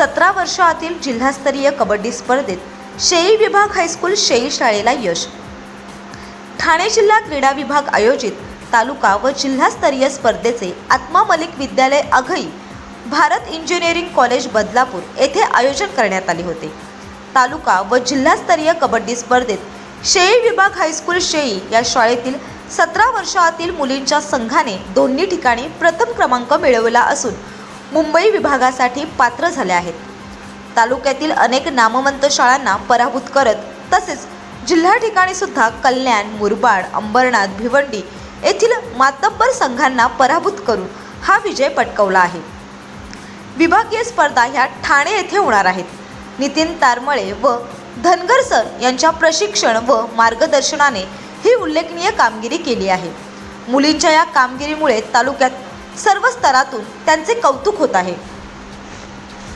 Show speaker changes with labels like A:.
A: सतरा वर्षातील जिल्हास्तरीय कबड्डी स्पर्धेत शेई विभाग हायस्कूल शेई शाळेला यश. ठाणे जिल्हा क्रीडा विभाग आयोजित तालुका व जिल्हास्तरीय स्पर्धेचे आत्मा मलिक विद्यालय अघई भारत इंजिनिअरिंग कॉलेज बदलापूर येथे आयोजन करण्यात आले होते. तालुका व जिल्हास्तरीय कबड्डी स्पर्धेत शेई विभाग हायस्कूल शेई या शाळेतील सतरा वर्षातील मुलींच्या संघाने दोन्ही ठिकाणी प्रथम क्रमांक मिळवला असून मुंबई विभागासाठी पात्र झाले आहेत. तालुक्यातील अनेक नामवंत शाळांना पराभूत करत तसेच जिल्हा ठिकाणी सुद्धा कल्याण मुरबाड अंबरनाथ भिवंडी येथील मातब्बर संघांना पराभूत करून हा विजय पटकवला आहे. विभागीय स्पर्धा ह्या ठाणे येथे होणार आहेत. नितीन तारमळे व धनगर सर यांच्या प्रशिक्षण व मार्गदर्शनाने ही उल्लेखनीय कामगिरी केली आहे. मुलींच्या या कामगिरीमुळे तालुक्यात सर्व स्तरातून त्यांचे कौतुक होत आहे.